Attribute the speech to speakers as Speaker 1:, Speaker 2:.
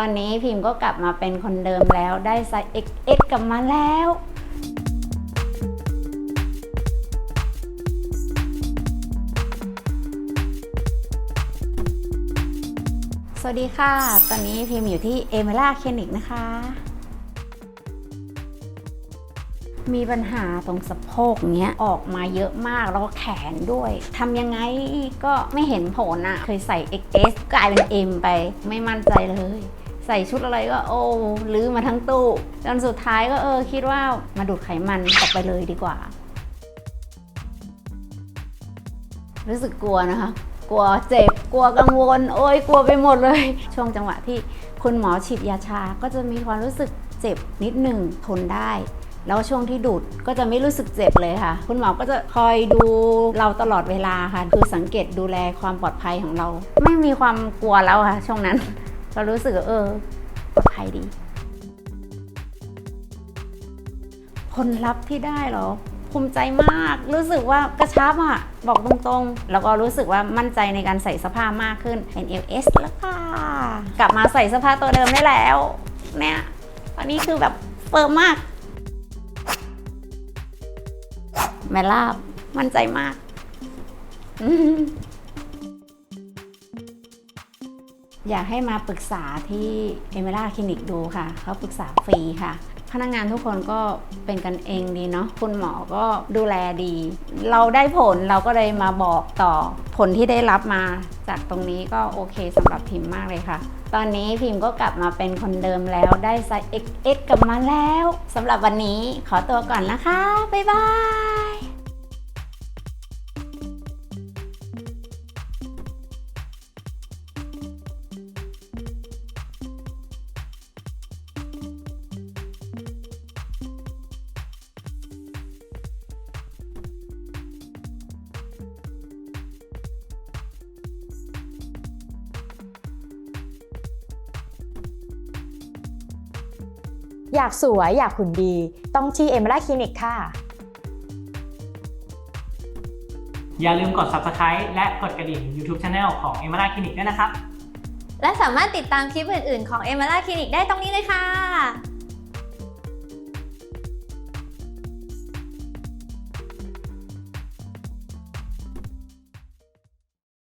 Speaker 1: ตอนนี้พิมพ์ก็กลับมาเป็นคนเดิมแล้วได้ไซส์ XX กลับมาแล้วสวัสดีค่ะ ตอนนี้พิมพ์อยู่ที่เอเมล่าคลินิกนะคะ มีปัญหาตรงสะโพกเนี้ยออกมาเยอะมากแล้วก็แขนด้วย ทำยังไงก็ไม่เห็นผลอะเคยใส่ XS กลายเป็น M ไป ไม่มั่นใจเลย ใส่ชุดอะไรก็โอ้ลื้อมาทั้งตู้จนสุดท้ายก็เออคิดว่ามาดูดไขมันออกไปเลยดีกว่า รู้สึกกลัวนะคะ กลัวเจ็บกลัวกังวล โอ้ยกลัวไปหมดเลย ช่วงจังหวะที่คุณหมอฉีดยาชาก็จะมีความรู้สึกเจ็บนิดหนึ่งทนได้แล้วช่วงที่ดูดก็จะไม่รู้สึกเจ็บเลยค่ะ คุณหมอก็จะคอยดูเราตลอดเวลาค่ะ คือสังเกตดูแลความปลอดภัยของเรา ไม่มีความกลัวแล้วค่ะ ช่วงนั้น เรารู้สึกเออปลอดภัยดี ผลลัพธ์ที่ได้เหรอภูมิใจมาก รู้สึกว่ากระชับอะ บอกตรงๆ แล้วก็รู้สึกว่ามั่นใจในการใส่เสอผ้ามากขึ้น เป็น LS แล้วค่ะ กลับมาใส่เสอผ้าตัวเดิมได้แล้ว เนี่ยตอนนี้คือแบบเฟิร์มมาก แม่ลาบมั่นใจมาก อยากให้มาปรึกษาที่เอเมล่าคลินิกดูค่ะ เขาปรึกษาฟรีค่ะ พนักงานทุกคนก็เป็นกันเองดีเนาะคุณหมอก็ดูแลดี เราได้ผลเราก็เลยมาบอกต่อผลที่ได้รับมาจากตรงนี้ก็โอเคสำหรับพิมพ์มากเลยค่ะ ตอนนี้พิมพ์ก็กลับมาเป็นคนเดิมแล้วได้ไซส์ XX กลับมาแล้วสำหรับวันนี้ขอตัวก่อนนะคะ บ๊ายบาย
Speaker 2: อยากสวยอยากหุ่นดี ต้องที่เอม r ่าคลินิกค่ะ
Speaker 3: อย่าลืมกด subscribe และกดกระดิ่ง YouTube Channel ของ e m a r a Clinic ด้วยนะครับ
Speaker 4: และสามารถติดตามคลิปอื่น ๆ ของ e m e r a Clinic ได้ตรงนี้เลยค่ะ